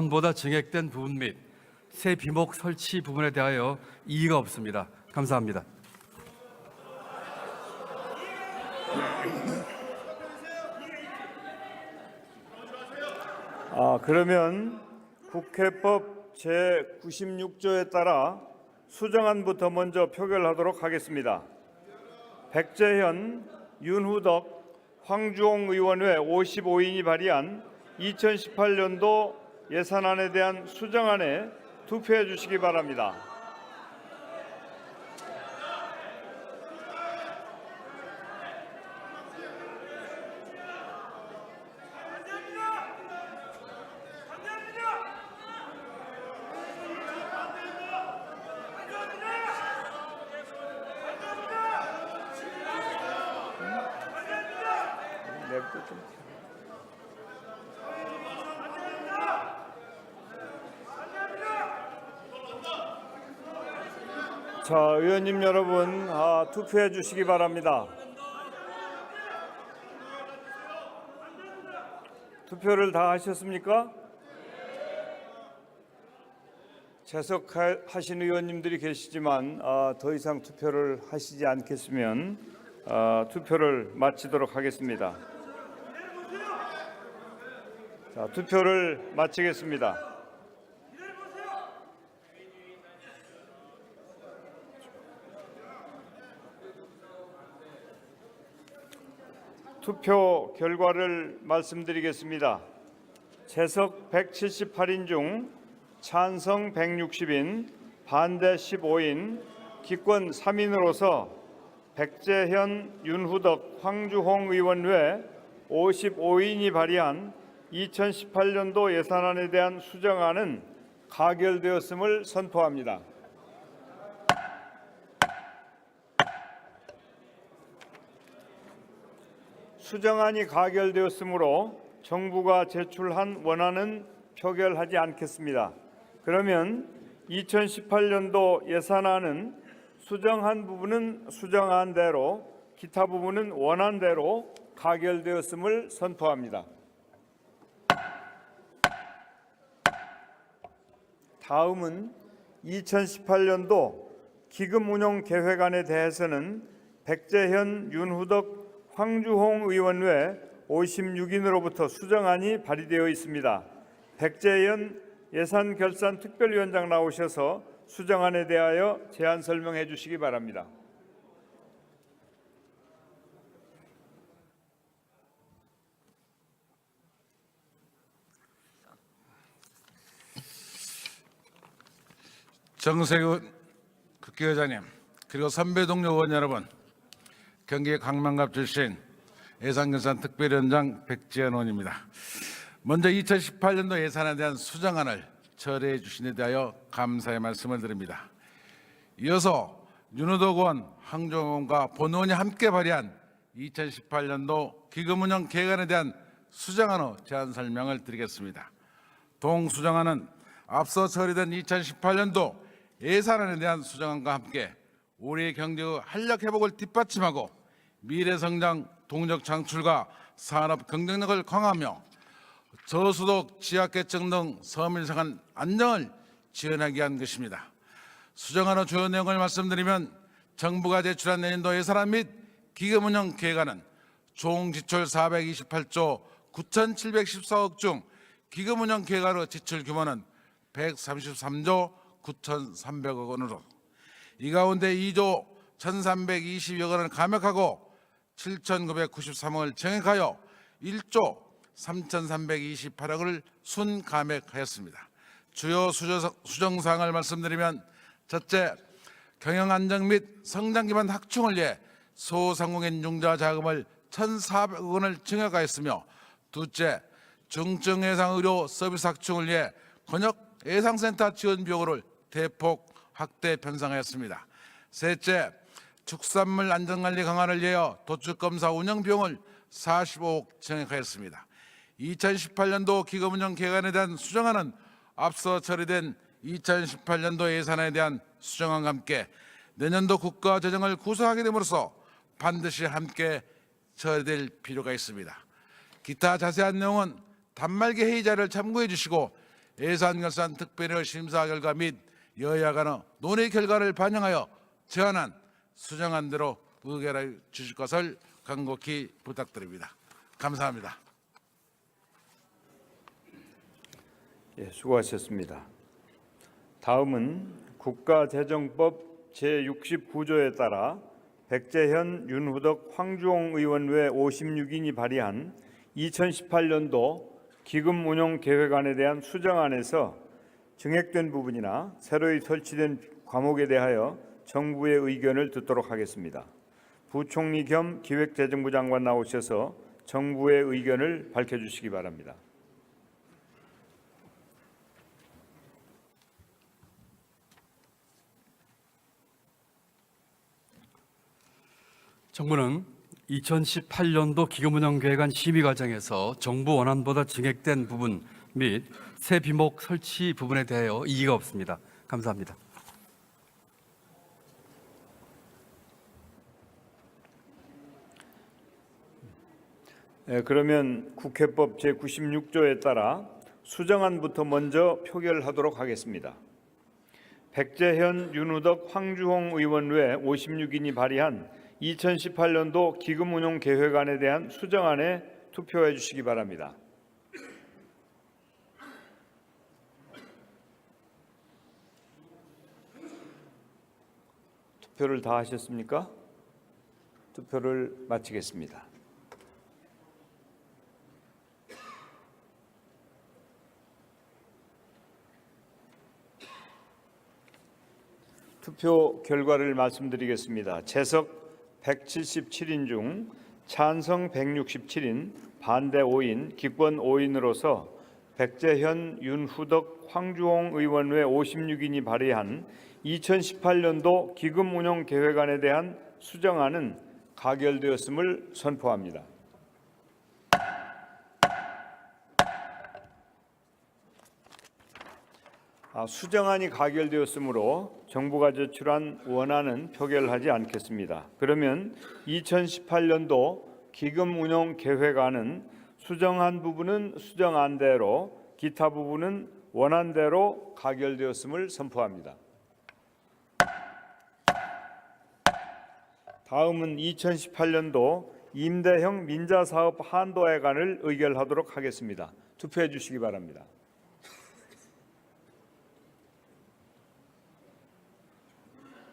원안보다 증액된 부분 및 새 비목 설치 부분에 대하여 이의가 없습니다. 감사합니다. 아, 그러면 국회법 제96조에 따라 수정안부터 먼저 표결하도록 하겠습니다. 백재현, 윤후덕, 황주홍 의원 외 55인이 발의한 2018년도 예산안에 대한 수정안에 투표해 주시기 바랍니다. 자, 의원님 여러분, 아, 투표해 주시기 바랍니다. 투표를 다 하셨습니까? 재석하신 의원님들이 계시지만 아, 더 이상 투표를 하시지 않겠으면 아, 투표를 마치도록 하겠습니다. 자, 투표를 마치겠습니다. 투표 결과를 말씀드리겠습니다. 재석 178인 중 찬성 160인, 반대 15인, 기권 3인으로서 백재현, 윤후덕, 황주홍 의원 외 55인이 발의한 2018년도 예산안에 대한 수정안은 가결되었음을 선포합니다. 수정안이 가결되었으므로 정부가 제출한 원안은 표결하지 않겠습니다. 그러면 2018년도 예산안은 수정한 부분은 수정안대로 기타 부분은 원안대로 가결되었음을 선포합니다. 다음은 2018년도 기금 운용 계획안에 대해서는 백재현, 윤후덕, 황주홍 의원 외 56인으로부터 수정안이 발의되어 있습니다. 백재현 예산결산특별위원장 나오셔서 수정안에 대하여 제안 설명해 주시기 바랍니다. 정세균 국회의장님 그리고 선배 동료 의원 여러분 경기 강남갑 출신 예산결산 특별위원장 백지현 의원입니다. 먼저 2018년도 예산에 대한 수정안을 처리해 주신 데 대하여 감사의 말씀을 드립니다. 이어서 윤호덕 의원, 황정원 의원과 본 의원이 함께 발의한 2018년도 기금운영 계획안에 대한 수정안의 제안 설명을 드리겠습니다. 동수정안은 앞서 처리된 2018년도 예산안에 대한 수정안과 함께 우리의 경제의 활력 회복을 뒷받침하고 미래 성장 동력 창출과 산업 경쟁력을 강화하며 저소득 지역계층 등 서민 생활 안정을 지원하기 위한 것입니다. 수정안의 주요 내용을 말씀드리면 정부가 제출한 내년도 예산안 및 기금 운영 계획안은 총 지출 428조 9,714억 중 기금 운영 계획안의 지출 규모는 133조 9,300억 원으로 이 가운데 2조 1,320억 원을 감액하고 7,993억을 정액하여 1조 3,328억을 순감액하였습니다. 주요 수정사항을 말씀드리면 첫째, 경영 안정 및 성장 기반 확충을 위해 소상공인 융자 자금을 1,400억 원을 증액하였으며 둘째, 중증 예상 의료 서비스 확충을 위해 권역 예상센터 지원 비용을 대폭 확대 편성하였습니다. 셋째, 축산물 안전관리 강화를 위하여 도축검사 운영 비용을 45억 증액하였습니다. 2018년도 기금 운영 계획안에 대한 수정안은 앞서 처리된 2018년도 예산에 대한 수정안과 함께 내년도 국가 재정을 구성하게 됨으로써 반드시 함께 처리될 필요가 있습니다. 기타 자세한 내용은 단말기 회의자를 참고해 주시고 예산결산 특별위 심사 결과 및 여야 간의 논의 결과를 반영하여 제안한 수정안대로 의결해 주실 것을 간곡히 부탁드립니다. 감사합니다. 예, 수고하셨습니다. 다음은 국가재정법 제69조에 따라 백재현, 윤후덕, 황주홍 의원 외 56인이 발의한 2018년도 기금 운용 계획안에 대한 수정안에서 증액된 부분이나 새로이 설치된 과목에 대하여 정부의 의견을 듣도록 하겠습니다. 부총리 겸 기획재정부 장관 나오셔서 정부의 의견을 밝혀주시기 바랍니다. 정부는 2018년도 기금운영계획안 심의 과정에서 정부 원안보다 증액된 부분 및 새 비목 설치 부분에 대하여 이의가 없습니다. 감사합니다. 그러면 국회법 제96조에 따라 수정안부터 먼저 표결하도록 하겠습니다. 백재현, 윤우덕, 황주홍 의원 외 56인이 발의한 2018년도 기금운용 계획안에 대한 수정안에 투표해 주시기 바랍니다. 투표를 다 하셨습니까? 투표를 마치겠습니다. 투표 결과를 말씀드리겠습니다. 재석 177인 중 찬성 167인, 반대 5인, 기권 5인으로서 백재현, 윤후덕, 황주홍 의원 외 56인이 발의한 2018년도 기금 운용 계획안에 대한 수정안은 가결되었음을 선포합니다. 수정안이 가결되었으므로 정부가 제출한 원안은 표결하지 않겠습니다. 그러면 2018년도 기금 운용 계획안은 수정한 부분은 수정안대로 기타 부분은 원안대로 가결되었음을 선포합니다. 다음은 2018년도 임대형 민자사업 한도액안을 의결하도록 하겠습니다. 투표해 주시기 바랍니다.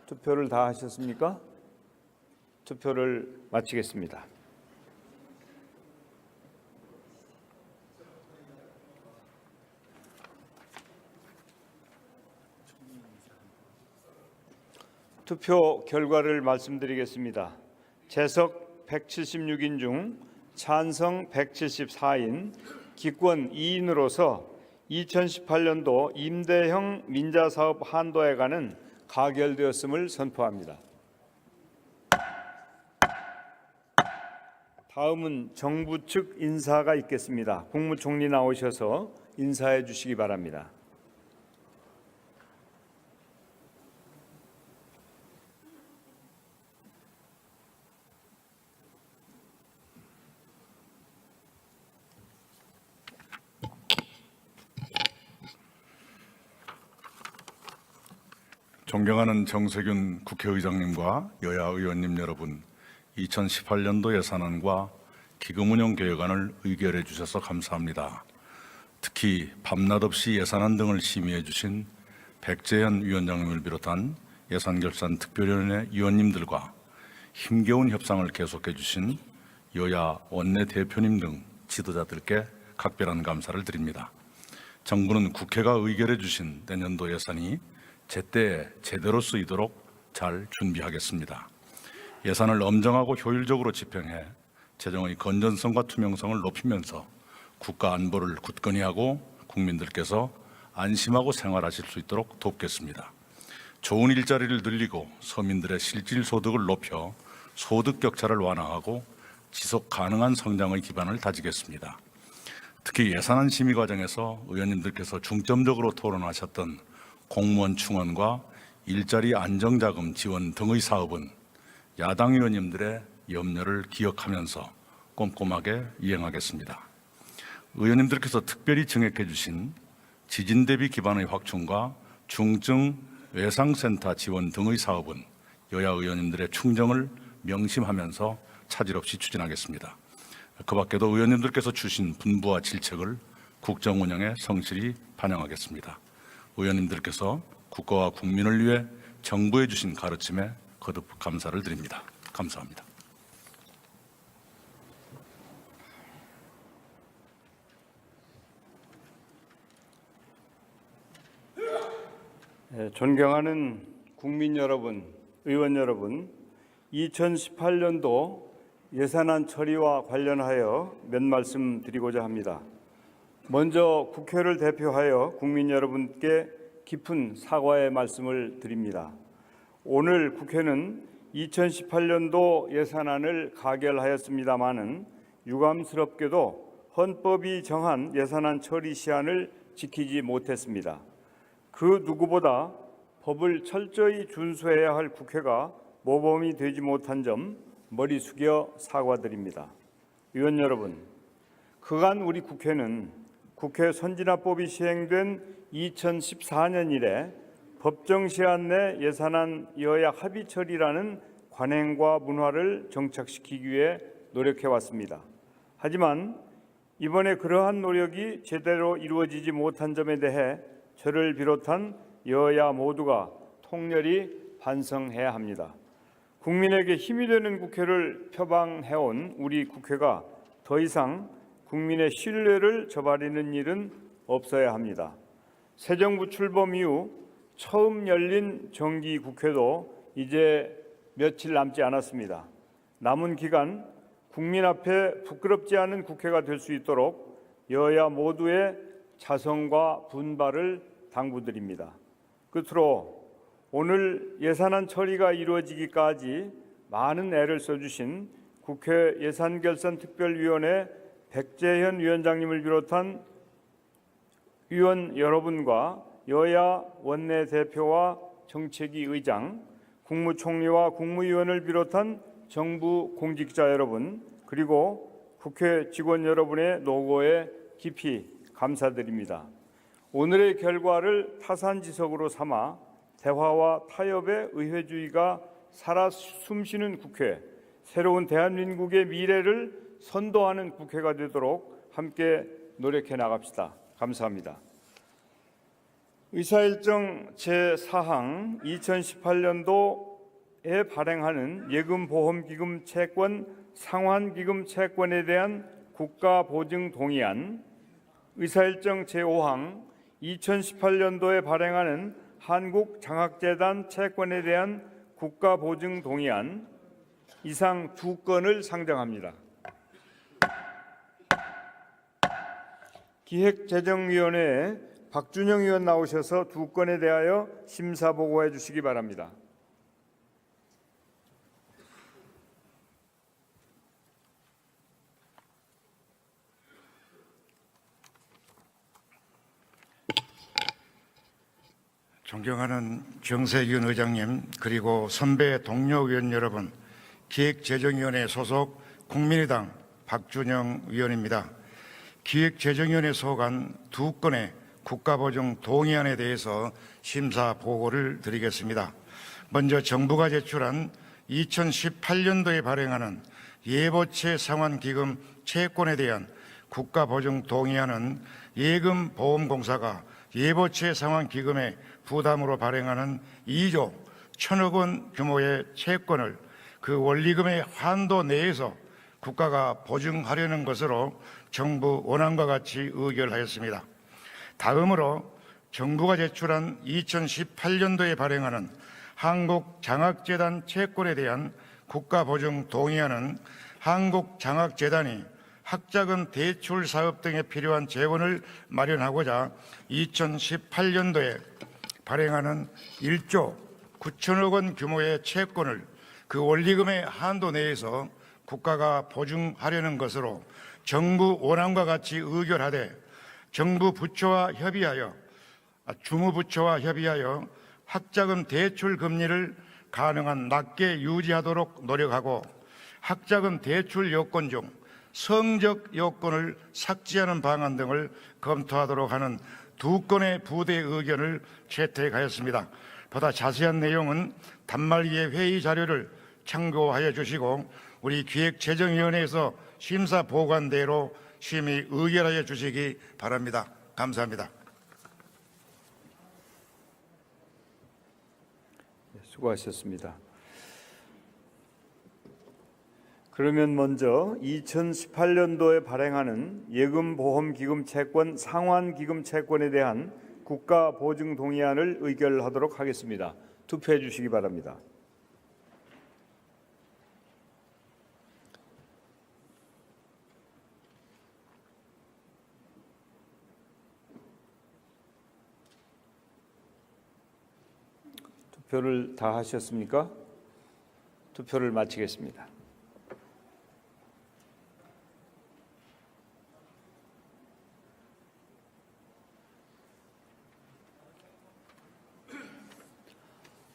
투표를 다 하셨습니까? 투표를 마치겠습니다. 투표 결과를 말씀드리겠습니다. 재석 176인 중 찬성 174인, 기권 2인으로서 2018년도 임대형 민자사업 한도액안은 가결되었음을 선포합니다. 다음은 정부 측 인사가 있겠습니다. 국무총리 나오셔서 인사해 주시기 바랍니다. 존경하는 정세균 국회의장님과 여야 의원님 여러분, 2018년도 예산안과 기금운용 계획안을 의결해 주셔서 감사합니다. 특히 밤낮 없이 예산안 등을 심의해 주신 백재현 위원장님을 비롯한 예산결산 특별위원회 위원님들과 힘겨운 협상을 계속해 주신 여야 원내 대표님 등 지도자들께 각별한 감사를 드립니다. 정부는 국회가 의결해 주신 내년도 예산이 제때 제대로 쓰이도록 잘 준비하겠습니다. 예산을 엄정하고 효율적으로 집행해 재정의 건전성과 투명성을 높이면서 국가 안보를 굳건히 하고 국민들께서 안심하고 생활하실 수 있도록 돕겠습니다. 좋은 일자리를 늘리고 서민들의 실질 소득을 높여 소득 격차를 완화하고 지속 가능한 성장의 기반을 다지겠습니다. 특히 예산안 심의 과정에서 의원님들께서 중점적으로 토론하셨던 공무원 충원과 일자리 안정자금 지원 등의 사업은 야당 의원님들의 염려를 기억하면서 꼼꼼하게 이행하겠습니다. 의원님들께서 특별히 증액해 주신 지진 대비 기반의 확충과 중증 외상센터 지원 등의 사업은 여야 의원님들의 충정을 명심하면서 차질 없이 추진하겠습니다. 그 밖에도 의원님들께서 주신 분부와 질책을 국정 운영에 성실히 반영하겠습니다. 의원님들께서 국가와 국민을 위해 정부에 주신 가르침에 거듭 감사를 드립니다. 감사합니다. 예, 존경하는 국민 여러분, 의원 여러분, 2018년도 예산안 처리와 관련하여 몇 말씀 드리고자 합니다. 먼저 국회를 대표하여 국민 여러분께 깊은 사과의 말씀을 드립니다. 오늘 국회는 2018년도 예산안을 가결하였습니다마는 유감스럽게도 헌법이 정한 예산안 처리 시한을 지키지 못했습니다. 그 누구보다 법을 철저히 준수해야 할 국회가 모범이 되지 못한 점 머리 숙여 사과드립니다. 의원 여러분, 그간 우리 국회는 국회 선진화법이 시행된 2014년 이래 법정 시한 내 예산안 여야 합의 처리라는 관행과 문화를 정착시키기 위해 노력해 왔습니다. 하지만 이번에 그러한 노력이 제대로 이루어지지 못한 점에 대해 저를 비롯한 여야 모두가 통렬히 반성해야 합니다. 국민에게 힘이 되는 국회를 표방해온 우리 국회가 더 이상 국민의 신뢰를 저버리는 일은 없어야 합니다. 새 정부 출범 이후 처음 열린 정기 국회도 이제 며칠 남지 않았습니다. 남은 기간 국민 앞에 부끄럽지 않은 국회가 될 수 있도록 여야 모두의 자성과 분발을 당부드립니다. 끝으로 오늘 예산안 처리가 이루어지기까지 많은 애를 써주신 국회 예산결산특별위원회 백재현 위원장님을 비롯한 위원 여러분과 여야 원내대표와 정책위 의장, 국무총리와 국무위원을 비롯한 정부 공직자 여러분 그리고 국회 직원 여러분의 노고에 깊이 감사드립니다. 오늘의 결과를 타산지석으로 삼아 대화와 타협의 의회주의가 살아 숨쉬는 국회, 새로운 대한민국의 미래를 선도하는 국회가 되도록 함께 노력해 나갑시다. 감사합니다. 의사일정 제4항 2018년도에 발행하는 예금보험기금 채권 상환기금 채권에 대한 국가보증 동의안 의사일정 제5항 2018년도에 발행하는 한국장학재단 채권에 대한 국가보증 동의안 이상 두 건을 상정합니다. 기획재정위원회에 박준영 의원 나오셔서 두 건에 대하여 심사 보고해 주시기 바랍니다. 존경하는 정세균 의장님 그리고 선배 동료 의원 여러분 기획재정위원회 소속 국민의당 박준영 의원입니다. 기획재정위원회 소관 두 건의 국가보증 동의안에 대해서 심사 보고를 드리겠습니다. 먼저 정부가 제출한 2018년도에 발행하는 예보채 상환기금 채권에 대한 국가보증 동의안은 예금보험공사가 예보채 상환기금의 부담으로 발행하는 2조 1천억 원 규모의 채권을 그 원리금의 한도 내에서 국가가 보증하려는 것으로 정부 원안과 같이 의결하였습니다. 다음으로 정부가 제출한 2018년도에 발행하는 한국장학재단 채권에 대한 국가보증 동의안은 한국장학재단이 학자금 대출 사업 등에 필요한 재원을 마련하고자 2018년도에 발행하는 1조 9천억 원 규모의 채권을 그 원리금의 한도 내에서 국가가 보증하려는 것으로 정부 원안과 같이 의결하되 정부 부처와 협의하여 아, 주무부처와 협의하여 학자금 대출 금리를 가능한 낮게 유지하도록 노력하고 학자금 대출 요건 중 성적 요건을 삭제하는 방안 등을 검토하도록 하는 두 건의 부대 의견을 채택하였습니다. 보다 자세한 내용은 단말기의 회의 자료를 참고하여 주시고 우리 기획재정위원회에서 심사 보관대로 심의 의결하여 주시기 바랍니다. 감사합니다. 수고하셨습니다. 그러면 먼저 2018년도에 발행하는 예금보험기금 채권 상환 기금 채권에 대한 국가 보증 동의안을 의결하도록 하겠습니다. 투표해 주시기 바랍니다. 투표를 다 하셨습니까? 투표를 마치겠습니다.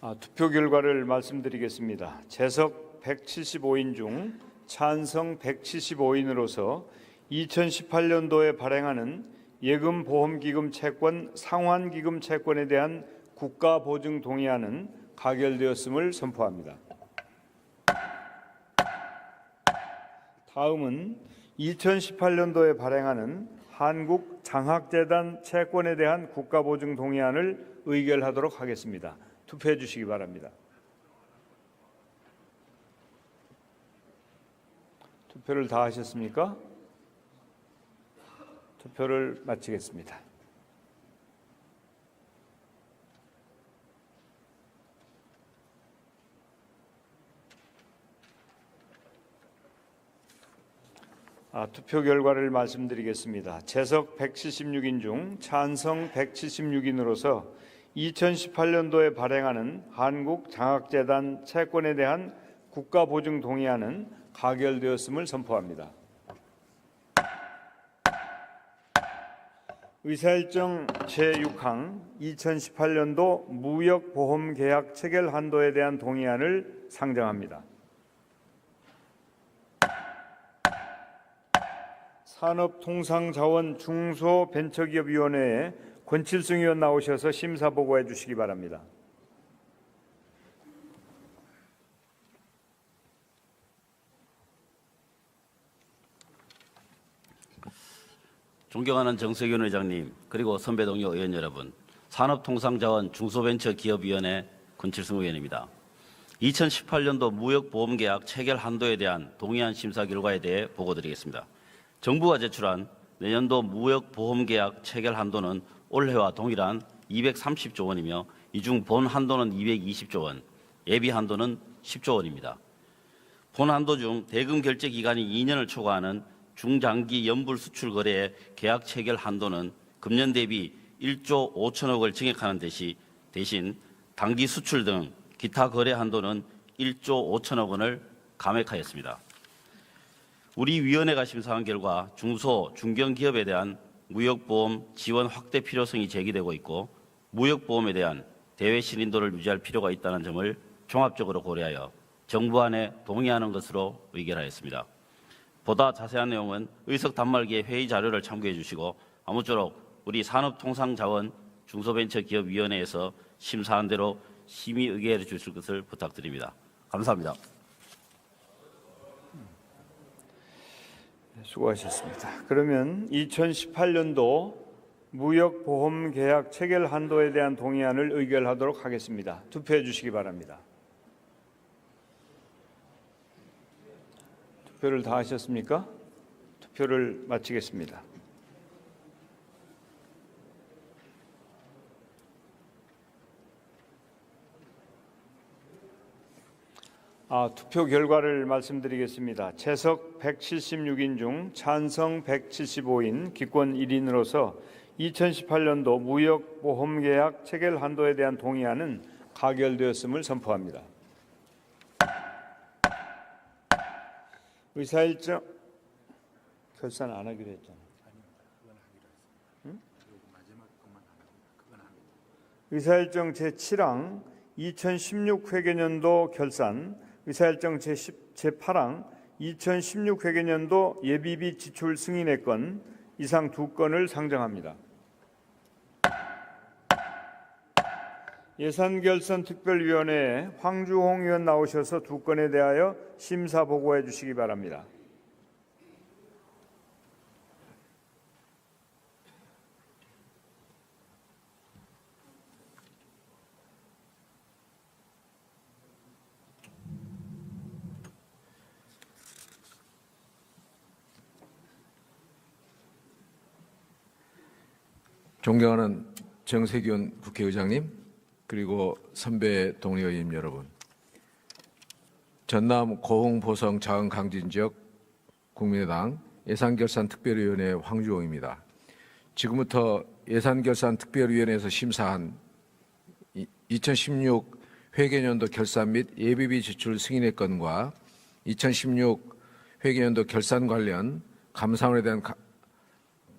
아, 투표 결과를 말씀드리겠습니다. 재석 175인 중 찬성 175인으로서 2018년도에 발행하는 예금 보험기금 채권 상환기금 채권에 대한 국가 보증 동의안은 가결되었음을 선포합니다. 다음은 2018년도에 발행하는 한국 장학재단 채권에 대한 국가 보증 동의안을 의결하도록 하겠습니다. 투표해 주시기 바랍니다. 투표를 다 하셨습니까? 투표를 마치겠습니다. 아, 투표 결과를 말씀드리겠습니다. 재석 176인 중 찬성 176인으로서 2018년도에 발행하는 한국 장학재단 채권에 대한 국가 보증 동의안은 가결되었음을 선포합니다. 의사일정 제6항 2018년도 무역보험계약 체결 한도에 대한 동의안을 상정합니다. 산업통상자원 중소벤처기업위원회에 권칠승 의원 나오셔서 심사 보고해 주시기 바랍니다. 존경하는 정세균 의장님 그리고 선배 동료 의원 여러분 산업통상자원 중소벤처기업위원회 권칠승 의원입니다. 2018년도 무역보험계약 체결 한도에 대한 동의안 심사 결과에 대해 보고드리겠습니다. 정부가 제출한 내년도 무역보험계약 체결 한도는 올해와 동일한 230조 원이며 이 중 본 한도는 220조 원, 예비 한도는 10조 원입니다. 본 한도 중 대금 결제 기간이 2년을 초과하는 중장기 연불 수출 거래의 계약 체결 한도는 금년 대비 1조 5천억을 증액하는 대시 대신 단기 수출 등 기타 거래 한도는 1조 5천억 원을 감액하였습니다. 우리 위원회가 심사한 결과 중소 중견 기업에 대한 무역보험 지원 확대 필요성이 제기되고 있고 무역보험에 대한 대외 신인도를 유지할 필요가 있다는 점을 종합적으로 고려하여 정부안에 동의하는 것으로 의결하였습니다. 보다 자세한 내용은 의석 단말기의 회의 자료를 참고해 주시고 아무쪼록 우리 산업통상자원 중소벤처기업위원회에서 심사한 대로 심의 의결해 주실 것을 부탁드립니다. 감사합니다. 수고하셨습니다. 그러면 2018년도 무역보험 계약 체결 한도에 대한 동의안을 의결하도록 하겠습니다. 투표해 주시기 바랍니다. 투표를 다 하셨습니까? 투표를 마치겠습니다. 아, 투표 결과를 말씀드리겠습니다. 재석 176인 중 찬성 175인, 기권 1인으로서 2018년도 무역 보험 계약 체결 한도에 대한 동의안은 가결되었음을 선포합니다. 의사일정 결산 안 하기로 했잖아. 응? 의사일정 제7항 2016 회계년도 결산 의사일정 제10, 제8항 2016 회계년도 예비비 지출 승인의 건 이상 두 건을 상정합니다. 예산결산특별위원회에 황주홍 의원 나오셔서 두 건에 대하여 심사 보고해 주시기 바랍니다. 존경하는 정세균 국회의장님 그리고 선배 동료의원 여러분 전남 고흥 보성 자흥 강진 지역 국민의당 예산결산특별위원회 황주홍입니다. 지금부터 예산결산특별위원회에서 심사한 2016 회계년도 결산 및 예비비 지출 승인의 건과 2016 회계년도 결산 관련 감사원에 대한 가-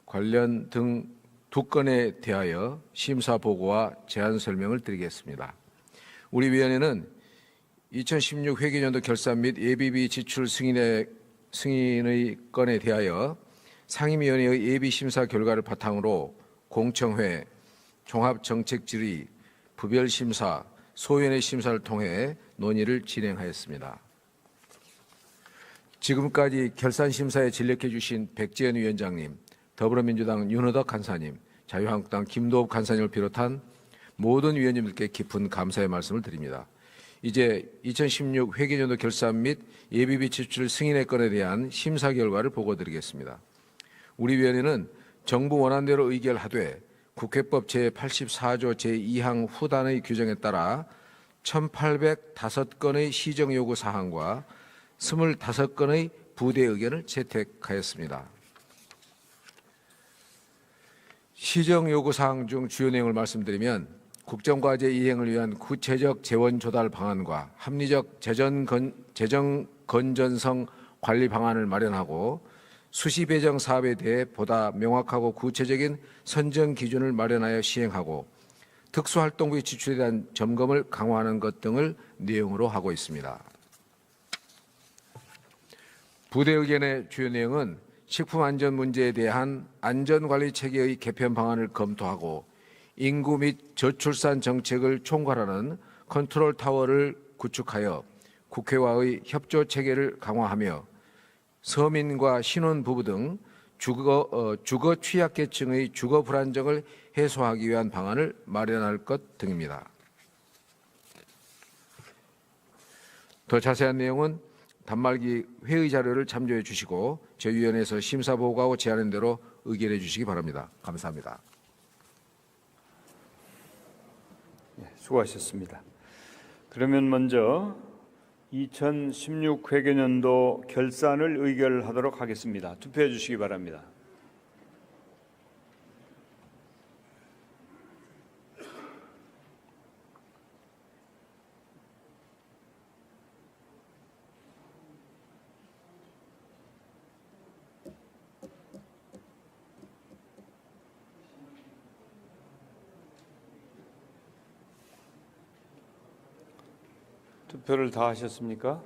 관련 등 두 건에 대하여 심사 보고와 제안 설명을 드리겠습니다. 우리 위원회는 2016 회계년도 결산 및 예비비 지출 승인의 승인의 건에 대하여 상임위원회의 예비 심사 결과를 바탕으로 공청회, 종합정책질의, 부별 심사, 소위원회 심사를 통해 논의를 진행하였습니다. 지금까지 결산 심사에 진력해 주신 백지연 위원장님, 더불어민주당 윤호덕 간사님, 자유한국당 김도읍 간사님을 비롯한 모든 위원님들께 깊은 감사의 말씀을 드립니다. 이제 2016 회계년도 결산 및 예비비 지출 승인의 건에 대한 심사 결과를 보고드리겠습니다. 우리 위원회는 정부 원안대로 의결하되 국회법 제84조 제2항 후단의 규정에 따라 1,805건의 시정 요구 사항과 25건의 부대 의견을 채택하였습니다. 시정 요구 사항 중 주요 내용을 말씀드리면 국정과제 이행을 위한 구체적 재원 조달 방안과 합리적 재정 건, 재정 건전성 관리 방안을 마련하고 수시 배정 사업에 대해 보다 명확하고 구체적인 선정 기준을 마련하여 시행하고 특수활동부의 지출에 대한 점검을 강화하는 것 등을 내용으로 하고 있습니다. 부대 의견의 주요 내용은 식품 안전 문제에 대한 안전관리 체계의 개편 방안을 검토하고 인구 및 저출산 정책을 총괄하는 컨트롤 타워를 구축하여 국회와의 협조 체계를 강화하며 서민과 신혼 부부 등 주거, 어, 주거 취약계층의 주거 불안정을 해소하기 위한 방안을 마련할 것 등입니다. 더 자세한 내용은 단말기 회의 자료를 참조해 주시고 저위원회에서 심사 보고하고 제안한 대로 의결해 주시기 바랍니다. 감사합니다. 수고하셨습니다. 그러면 먼저 2016 회계년도 결산을 의결하도록 하겠습니다. 투표해 주시기 바랍니다. 투표를 다 하셨습니까?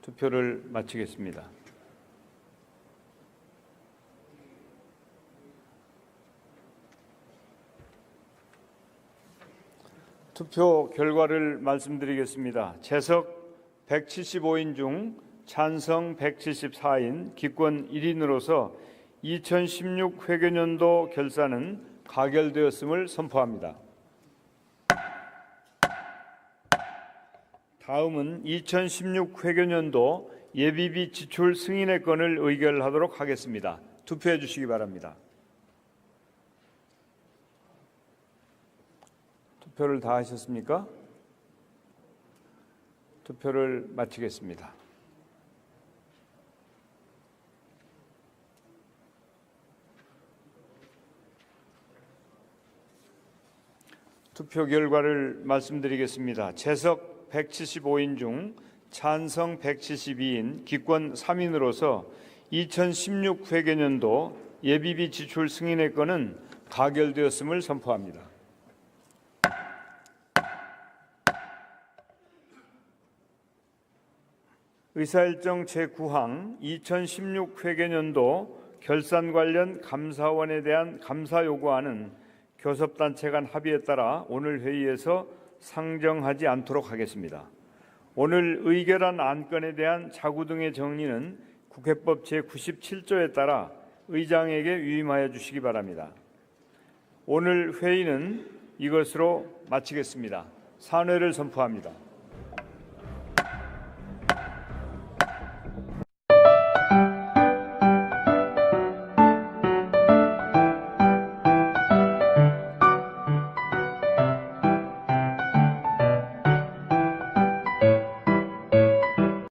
투표를 마치겠습니다. 투표 결과를 말씀드리겠습니다. 재석 175인 중 찬성 174인 기권 1인으로서 2016 회계년도 결산은 가결되었음을 선포합니다. 다음은 2016 회계년도 예비비 지출 승인의 건을 의결하도록 하겠습니다. 투표해 주시기 바랍니다. 투표를 다 하셨습니까? 투표를 마치겠습니다. 투표 결과를 말씀드리겠습니다. 재석 175인 중 찬성 172인 기권 3인으로서 2016 회계년도 예비비 지출 승인의 건은 가결되었음을 선포합니다. 의사일정 제9항 2016 회계년도 결산 관련 감사원에 대한 감사 요구안은 교섭단체 간 합의에 따라 오늘 회의에서 상정하지 않도록 하겠습니다. 오늘 의결한 안건에 대한 자구 등의 정리는 국회법 제97조에 따라 의장에게 위임하여 주시기 바랍니다. 오늘 회의는 이것으로 마치겠습니다. 산회를 선포합니다.